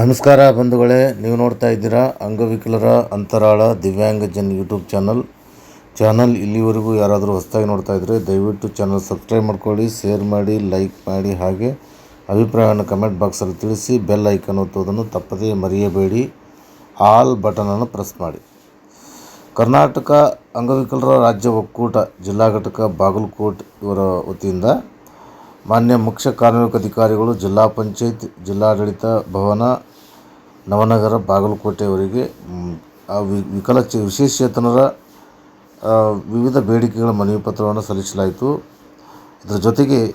ನಮಸ್ಕಾರ ಬಂಧುಗಳೇ, ನೀವು ನೋಡ್ತಾ ಇದ್ದೀರಾ ಅಂಗವಿಕಲರ ಅಂತರಾಳ ದಿವ್ಯಾಂಗಜನ್ ಯೂಟ್ಯೂಬ್ ಚಾನಲ್. ಚಾನಲ್ ಇಲ್ಲಿವರೆಗೂ ಯಾರಾದರೂ ಹೊಸದಾಗಿ ನೋಡ್ತಾ ಇದ್ದರೆ ದಯವಿಟ್ಟು ಚಾನಲ್ ಸಬ್ಸ್ಕ್ರೈಬ್ ಮಾಡ್ಕೊಳ್ಳಿ, ಶೇರ್ ಮಾಡಿ, ಲೈಕ್ ಮಾಡಿ ಹಾಗೆ ಅಭಿಪ್ರಾಯವನ್ನು ಕಮೆಂಟ್ ಬಾಕ್ಸಲ್ಲಿ ತಿಳಿಸಿ, ಬೆಲ್ ಐಕನ್ ಒತ್ತುವುದನ್ನು ತಪ್ಪದೇ ಮರೆಯಬೇಡಿ, ಆಲ್ ಬಟನನ್ನು ಪ್ರೆಸ್ ಮಾಡಿ. ಕರ್ನಾಟಕ ಅಂಗವಿಕಲರ ರಾಜ್ಯ ಒಕ್ಕೂಟ, ಜಿಲ್ಲಾ ಘಟಕ ಬಾಗಲಕೋಟ್ ಇವರ ವತಿಯಿಂದ ಮಾನ್ಯ ಮುಖ್ಯ ಕಾರ್ಮಿಕ ಅಧಿಕಾರಿಗಳು, ಜಿಲ್ಲಾ ಪಂಚಾಯತ್ ಜಿಲ್ಲಾಡಳಿತ ಭವನ, ನವನಗರ, ಬಾಗಲಕೋಟೆಯವರಿಗೆ ಅವರಿಗೆ ಆ ವಿ- ವಿಕಲಚೇ ವಿಶೇಷಚೇತನರ ವಿವಿಧ ಬೇಡಿಕೆಗಳ ಮನವಿ ಪತ್ರವನ್ನು ಸಲ್ಲಿಸಲಾಯಿತು. ಇದರ ಜೊತೆಗೆ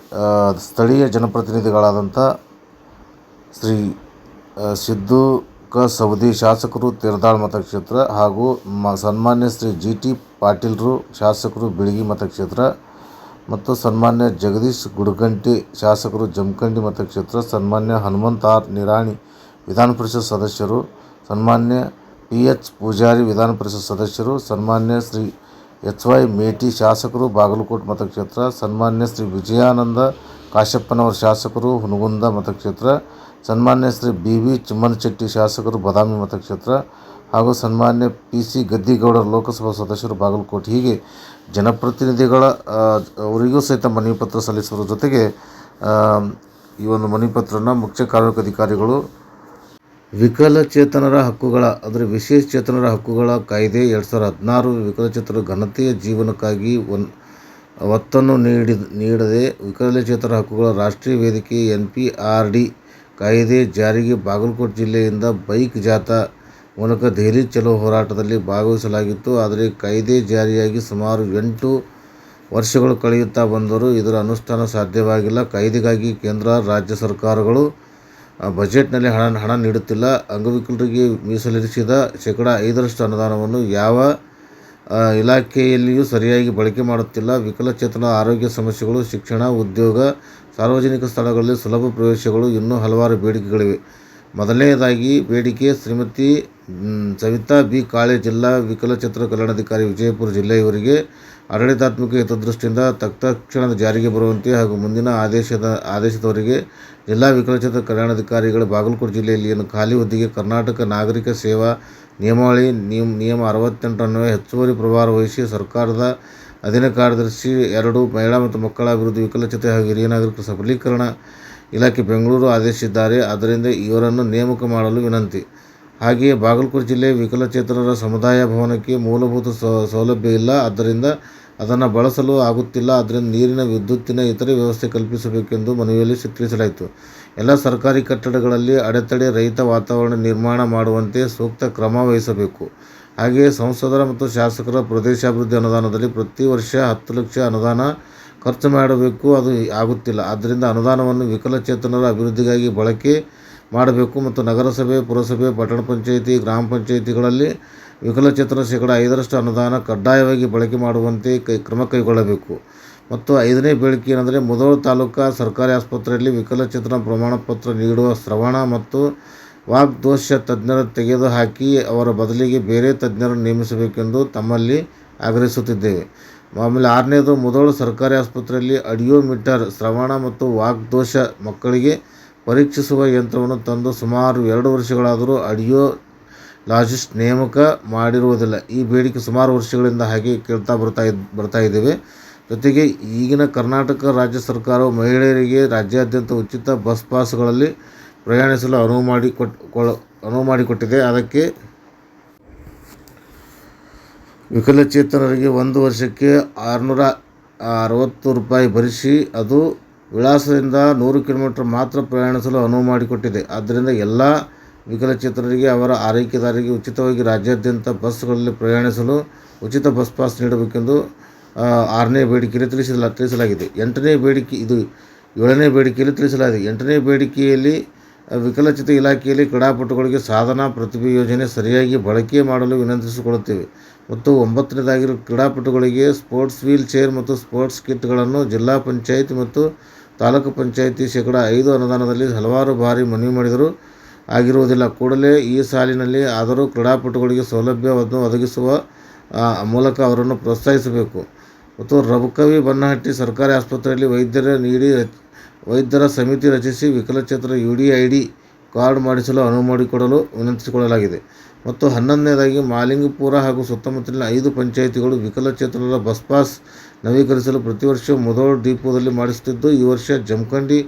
ಸ್ಥಳೀಯ ಜನಪ್ರತಿನಿಧಿಗಳಾದಂಥ ಶ್ರೀ ಸಿದ್ದು ಕ. ಸೌದಿ ಶಾಸಕರು, ತೀರ್ದಾಳ್ ಮತಕ್ಷೇತ್ರ ಹಾಗೂ ಮ, ಸನ್ಮಾನ್ಯ ಶ್ರೀ ಜಿ. ಟಿ. ಪಾಟೀಲ್ರು, ಶಾಸಕರು, ಬಿಳಗಿ ಮತಕ್ಷೇತ್ರ ಮತ್ತು ಸನ್ಮಾನ್ಯ ಜಗದೀಶ್ ಗುಡಗಂಟಿ ಶಾಸಕರು ಜಮಖಂಡಿ ಮತಕ್ಷೇತ್ರ ಸನ್ಮಾನ್ಯ ಹನುಮಂತ ಆರ್ ನಿರಾಣಿ ವಿಧಾನ ಪರಿಷತ್ ಸದಸ್ಯರು, ಸನ್ಮಾನ್ಯ ಪಿ ಎಚ್ ಪೂಜಾರಿ ವಿಧಾನ ಪರಿಷತ್ ಸದಸ್ಯರು, ಸನ್ಮಾನ್ಯ ಶ್ರೀ ಎಚ್ ವೈ ಮೇಟಿ ಶಾಸಕರು, ಬಾಗಲಕೋಟೆ ಮತಕ್ಷೇತ್ರ ಸನ್ಮಾನ್ಯ ಶ್ರೀ ವಿಜಯಾನಂದ ಕಾಶಪ್ಪನವರ ಶಾಸಕರು, ಹುನಗುಂದ ಮತಕ್ಷೇತ್ರ ಸನ್ಮಾನ್ಯ ಶ್ರೀ ಬಿ ವಿ ಚಿಮ್ಮನಶೆಟ್ಟಿ ಶಾಸಕರು, ಬದಾಮಿ ಮತಕ್ಷೇತ್ರ ಹಾಗೂ ಸನ್ಮಾನ್ಯ ಪಿ ಸಿ ಗದ್ದಿಗೌಡರ ಲೋಕಸಭಾ ಸದಸ್ಯರು ಬಾಗಲಕೋಟೆ. ಹೀಗೆ ಜನಪ್ರತಿನಿಧಿಗಳ ಅವರಿಗೂ ಸಹಿತ ಮನವಿ ಪತ್ರ ಜೊತೆಗೆ ಈ ಒಂದು ಮನವಿ ಪತ್ರನ ಮುಖ್ಯ ಕಾರ್ಮಿಕ ಅಧಿಕಾರಿಗಳು ವಿಕಲಚೇತನರ ಹಕ್ಕುಗಳ, ಅಂದರೆ ವಿಶೇಷಚೇತನರ ಹಕ್ಕುಗಳ ಕಾಯ್ದೆ ಎರಡು ಸಾವಿರದ ಹದಿನಾರು ವಿಕಲಚೇತನರ ಘನತೆಯ ಜೀವನಕ್ಕಾಗಿ ಒನ್, ಒತ್ತನ್ನು ನೀಡಿ, ನೀಡದೆ ವಿಕಲಚೇತನರ ಹಕ್ಕುಗಳ ರಾಷ್ಟ್ರೀಯ ವೇದಿಕೆ ಎನ್ ಪಿ ಆರ್ ಡಿ ಕಾಯ್ದೆ ಜಾರಿಗೆ ಬಾಗಲಕೋಟೆ ಜಿಲ್ಲೆಯಿಂದ ಬೈಕ್ ಜಾಥಾ ಮೂಲಕ ದೆಹಲಿ ಚಲೋ ಹೋರಾಟದಲ್ಲಿ ಭಾಗವಹಿಸಲಾಗಿತ್ತು. ಆದರೆ ಕಾಯ್ದೆ ಜಾರಿಯಾಗಿ ಸುಮಾರು ಎಂಟು ವರ್ಷಗಳು ಕಳೆಯುತ್ತಾ ಬಂದರೂ ಇದರ ಅನುಷ್ಠಾನ ಸಾಧ್ಯವಾಗಿಲ್ಲ. ಕಾಯ್ದೆಗಾಗಿ ಕೇಂದ್ರ, ರಾಜ್ಯ ಸರ್ಕಾರಗಳು ಬಜೆಟ್ನಲ್ಲಿ ಹಣ ಹಣ ನೀಡುತ್ತಿಲ್ಲ. ಅಂಗವಿಕಲರಿಗೆ ಮೀಸಲಿರಿಸಿದ ಶೇಕಡ ಐದರಷ್ಟು ಅನುದಾನವನ್ನು ಯಾವ ಇಲಾಖೆಯಲ್ಲಿಯೂ ಸರಿಯಾಗಿ ಬಳಕೆ ಮಾಡುತ್ತಿಲ್ಲ. ವಿಕಲಚೇತನ ಆರೋಗ್ಯ ಸಮಸ್ಯೆಗಳು, ಶಿಕ್ಷಣ, ಉದ್ಯೋಗ, ಸಾರ್ವಜನಿಕ ಸ್ಥಳಗಳಲ್ಲಿ ಸುಲಭ ಪ್ರವೇಶಗಳು ಇನ್ನೂ ಹಲವಾರು ಬೇಡಿಕೆಗಳಿವೆ. ಮೊದಲನೆಯದಾಗಿ ಬೇಡಿಕೆ ಶ್ರೀಮತಿ ಸವಿತಾ ಬಿ. ಕಾಳೆ ಜಿಲ್ಲಾ ವಿಕಲಚೇತನ ಕಲ್ಯಾಣಾಧಿಕಾರಿ ವಿಜಯಪುರ ಜಿಲ್ಲೆಯವರಿಗೆ ಆಡಳಿತಾತ್ಮಕ ಹಿತದೃಷ್ಟಿಯಿಂದ ತತ್ಕ್ಷಣದ ಜಾರಿಗೆ ಬರುವಂತೆ ಹಾಗೂ ಮುಂದಿನ ಆದೇಶದ, ಆದೇಶದವರೆಗೆ ಜಿಲ್ಲಾ ವಿಕಲಚೇತನ ಕಲ್ಯಾಣಾಧಿಕಾರಿಗಳು ಬಾಗಲಕೋಟೆ ಜಿಲ್ಲೆಯಲ್ಲಿ ಏನು ಖಾಲಿ ಹುದ್ದೆಗೆ ಕರ್ನಾಟಕ ನಾಗರಿಕ ಸೇವಾ ನಿಯಮಾವಳಿ ನಿಯಮ ನಿಯಮ ಅರವತ್ತೆಂಟನ್ನು ಹೆಚ್ಚುವರಿ ಪ್ರಭಾರ ವಹಿಸಿ ಸರ್ಕಾರದ ಅಧೀನ ಕಾರ್ಯದರ್ಶಿ, ಎರಡು ಮಹಿಳಾ ಮತ್ತು ಮಕ್ಕಳ ಅಭಿವೃದ್ಧಿ ವಿಕಲಚೇತ ಹಾಗೂ ಹಿರಿಯ ನಾಗರಿಕರ ಸಬಲೀಕರಣ ಇಲಾಖೆ ಬೆಂಗಳೂರು ಆದೇಶಿಸಿದ್ದಾರೆ. ಆದ್ದರಿಂದ ಇವರನ್ನು ನೇಮಕ ಮಾಡಲು ವಿನಂತಿ. ಹಾಗೆಯೇ ಬಾಗಲಕೋಟೆ ಜಿಲ್ಲೆ ವಿಕಲಚೇತನರ ಸಮುದಾಯ ಭವನಕ್ಕೆ ಮೂಲಭೂತ ಸೌಲಭ್ಯ ಇಲ್ಲ. ಆದ್ದರಿಂದ ಅದನ್ನು ಬಳಸಲು ಆಗುತ್ತಿಲ್ಲ. ಆದ್ದರಿಂದ ನೀರಿನ, ವಿದ್ಯುತ್ತಿನ, ಇತರೆ ವ್ಯವಸ್ಥೆ ಕಲ್ಪಿಸಬೇಕೆಂದು ಮನವಿಯಲ್ಲಿ ತಿಳಿಸಲಾಯಿತು ಎಲ್ಲ ಸರ್ಕಾರಿ ಕಟ್ಟಡಗಳಲ್ಲಿ ಅಡೆತಡೆ ರಹಿತ ವಾತಾವರಣ ನಿರ್ಮಾಣ ಮಾಡುವಂತೆ ಸೂಕ್ತ ಕ್ರಮ ವಹಿಸಬೇಕು. ಹಾಗೆಯೇ ಸಂಸದರ ಮತ್ತು ಶಾಸಕರ ಪ್ರದೇಶಾಭಿವೃದ್ಧಿ ಅನುದಾನದಲ್ಲಿ ಪ್ರತಿ ವರ್ಷ ಹತ್ತು ಲಕ್ಷ ಅನುದಾನ ಖರ್ಚು ಮಾಡಬೇಕು, ಅದು ಆಗುತ್ತಿಲ್ಲ. ಆದ್ದರಿಂದ ಅನುದಾನವನ್ನು ವಿಕಲಚೇತನರ ಅಭಿವೃದ್ಧಿಗಾಗಿ ಬಳಕೆ ಮಾಡಬೇಕು ಮತ್ತು ನಗರಸಭೆ, ಪುರಸಭೆ, ಪಟ್ಟಣ ಪಂಚಾಯಿತಿ, ಗ್ರಾಮ ಪಂಚಾಯಿತಿಗಳಲ್ಲಿ ವಿಕಲಚೇತನ ಶೇಕಡ ಐದರಷ್ಟು ಅನುದಾನ ಕಡ್ಡಾಯವಾಗಿ ಬಳಕೆ ಮಾಡುವಂತೆ ಕೈ, ಕ್ರಮ ಕೈಗೊಳ್ಳಬೇಕು. ಮತ್ತು ಐದನೇ ಬೇಡಿಕೆ ಏನಂದರೆ ಮುಧೋಳ ತಾಲೂಕಾ ಸರ್ಕಾರಿ ಆಸ್ಪತ್ರೆಯಲ್ಲಿ ವಿಕಲಚೇತನ ಪ್ರಮಾಣಪತ್ರ ನೀಡುವ ಶ್ರವಣ ಮತ್ತು ವಾಗ್ದೋಷ ತಜ್ಞರ ತೆಗೆದುಹಾಕಿ ಅವರ ಬದಲಿಗೆ ಬೇರೆ ತಜ್ಞರನ್ನು ನೇಮಿಸಬೇಕೆಂದು ತಮ್ಮಲ್ಲಿ ಆಗ್ರಹಿಸುತ್ತಿದ್ದೇವೆ. ಆಮೇಲೆ ಆರನೇದು, ಮೊದಲು ಸರ್ಕಾರಿ ಆಸ್ಪತ್ರೆಯಲ್ಲಿ ಅಡಿಯೋಮೀಟರ್, ಶ್ರವಣ ಮತ್ತು ವಾಗ್ದೋಷ ಮಕ್ಕಳಿಗೆ ಪರೀಕ್ಷಿಸುವ ಯಂತ್ರವನ್ನು ತಂದು ಸುಮಾರು ಎರಡು ವರ್ಷಗಳಾದರೂ ಅಡಿಯೋ ಲಾಜಿಸ್ಟ್ ನೇಮಕ ಮಾಡಿರುವುದಿಲ್ಲ. ಈ ಬೇಡಿಕೆ ಸುಮಾರು ವರ್ಷಗಳಿಂದ ಹಾಗೆ ಕೇಳ್ತಾ ಬರ್ತಾ ಇದ್, ಬರ್ತಾ ಇದ್ದೇವೆ. ಜೊತೆಗೆ ಈಗಿನ ಕರ್ನಾಟಕ ರಾಜ್ಯ ಸರ್ಕಾರವು ಮಹಿಳೆಯರಿಗೆ ರಾಜ್ಯಾದ್ಯಂತ ಉಚಿತ ಬಸ್ ಪಾಸ್ಗಳಲ್ಲಿ ಪ್ರಯಾಣಿಸಲು ಅನುವು ಮಾಡಿ ಕೊಟ್ಟು ಕೊಳ, ಅನುವು ಮಾಡಿಕೊಟ್ಟಿದೆ ಅದಕ್ಕೆ ವಿಕಲಚೇತನರಿಗೆ ಒಂದು ವರ್ಷಕ್ಕೆ ಆರುನೂರ ಅರವತ್ತು ರೂಪಾಯಿ ಭರಿಸಿ ಅದು ವಿಳಾಸದಿಂದ ನೂರು ಕಿಲೋಮೀಟರ್ ಮಾತ್ರ ಪ್ರಯಾಣಿಸಲು ಅನುವು ಮಾಡಿಕೊಟ್ಟಿದೆ ಆದ್ದರಿಂದ ಎಲ್ಲ ವಿಕಲಚೇತನರಿಗೆ, ಅವರ ಆರೈಕೆದಾರರಿಗೆ ಉಚಿತವಾಗಿ ರಾಜ್ಯಾದ್ಯಂತ ಬಸ್ಗಳಲ್ಲಿ ಪ್ರಯಾಣಿಸಲು ಉಚಿತ ಬಸ್ ಪಾಸ್ ನೀಡಬೇಕೆಂದು ಆರನೇ ಬೇಡಿಕೆಯಲ್ಲಿ ತಿಳಿಸಲ ತಿಳಿಸಲಾಗಿದೆ. ಎಂಟನೇ ಬೇಡಿಕೆ ಇದು. ಏಳನೇ ಬೇಡಿಕೆಯಲ್ಲಿ ತಿಳಿಸಲಾಗಿದೆ. ಎಂಟನೇ ಬೇಡಿಕೆಯಲ್ಲಿ ವಿಕಲಚೇತ ಇಲಾಖೆಯಲ್ಲಿ ಕ್ರೀಡಾಪಟುಗಳಿಗೆ ಸಾಧನಾ ಪ್ರತಿಭೆ ಯೋಜನೆ ಸರಿಯಾಗಿ ಬಳಕೆ ಮಾಡಲು ವಿನಂತಿಸಿಕೊಳ್ಳುತ್ತೇವೆ. ಮತ್ತು ಒಂಬತ್ತನೇದಾಗಿರೋ ಕ್ರೀಡಾಪಟುಗಳಿಗೆ ಸ್ಪೋರ್ಟ್ಸ್ ವೀಲ್ ಚೇರ್ ಮತ್ತು ಸ್ಪೋರ್ಟ್ಸ್ ಕಿಟ್ಗಳನ್ನು ಜಿಲ್ಲಾ ಪಂಚಾಯತ್ ಮತ್ತು ತಾಲೂಕು ಪಂಚಾಯತಿ ಶೇಕಡ ಐದು ಅನುದಾನದಲ್ಲಿ ಹಲವಾರು ಬಾರಿ ಮನವಿ ಮಾಡಿದರೂ ಆಗಿರುವುದಿಲ್ಲ. ಕೂಡಲೇ ಈ ಸಾಲಿನಲ್ಲಿ ಆದರೂ ಕ್ರೀಡಾಪಟುಗಳಿಗೆ ಸೌಲಭ್ಯವನ್ನು ಒದಗಿಸುವ ಮೂಲಕ ಅವರನ್ನು ಪ್ರೋತ್ಸಾಹಿಸಬೇಕು. ಮತ್ತು ರಬಕವಿ ಬನ್ನಹಟ್ಟಿ ಸರ್ಕಾರಿ ಆಸ್ಪತ್ರೆಯಲ್ಲಿ ವೈದ್ಯರ ನೀಡಿ ವೈದ್ಯರ ಸಮಿತಿ ರಚಿಸಿ ವಿಕಲಚೇತರ U D I D card ಮಾಡಿಸಲು ಅನುವು ಮಾಡಿಕೊಡಲು ವಿನಂತಿಸಿಕೊಳ್ಳಲಾಗಿದೆ. ಮತ್ತು ಹನ್ನೊಂದನೇದಾಗಿ ಮಾಲಿಂಗಪುರ ಹಾಗೂ ಸುತ್ತಮುತ್ತಲಿನ ಐದು ಪಂಚಾಯಿತಿಗಳು ವಿಕಲಚೇತನರ ಬಸ್ ಪಾಸ್ ನವೀಕರಿಸಲು ಪ್ರತಿ ವರ್ಷ ಮೊದಲ ಡಿಪೋದಲ್ಲಿ ಮಾಡಿಸುತ್ತಿದ್ದು, ಈ ವರ್ಷ ಜಮಖಂಡಿ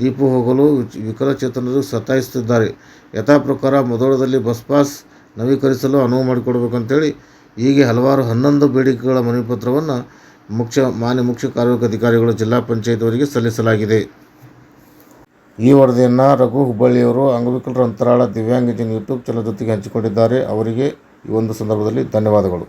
ಡಿಪೋ ಹೋಗಲು ವಿಕಲಚೇತನರು ಸತಾಯಿಸುತ್ತಿದ್ದಾರೆ. ಯಥಾಪ್ರಕಾರ ಮುಧೋಳದಲ್ಲಿ ಬಸ್ ಪಾಸ್ ನವೀಕರಿಸಲು ಅನುವು ಮಾಡಿಕೊಡಬೇಕಂತೇಳಿ, ಹೀಗೆ ಹಲವಾರು ಹನ್ನೊಂದು ಬೇಡಿಕೆಗಳ ಮನವಿಪತ್ರವನ್ನು ಮುಖ್ಯ ಮಾನ್ಯ ಮುಖ್ಯ ಕಾರ್ಯನಿರ್ವಾಹಕ ಜಿಲ್ಲಾ ಪಂಚಾಯತ್ ಸಲ್ಲಿಸಲಾಗಿದೆ. ಈ ವರದಿಯನ್ನು ರಘು ಹುಬ್ಬಳ್ಳಿಯವರು ಅಂಗವಿಕಲರ ಅಂತರಾಳ ದಿವ್ಯಾಂಗಜನ್ ಯೂಟ್ಯೂಬ್ ಚಾನಲ್ ಜೊತೆಗೆ ಹಂಚಿಕೊಂಡಿದ್ದಾರೆ. ಅವರಿಗೆ ಈ ಒಂದು ಸಂದರ್ಭದಲ್ಲಿ ಧನ್ಯವಾದಗಳು.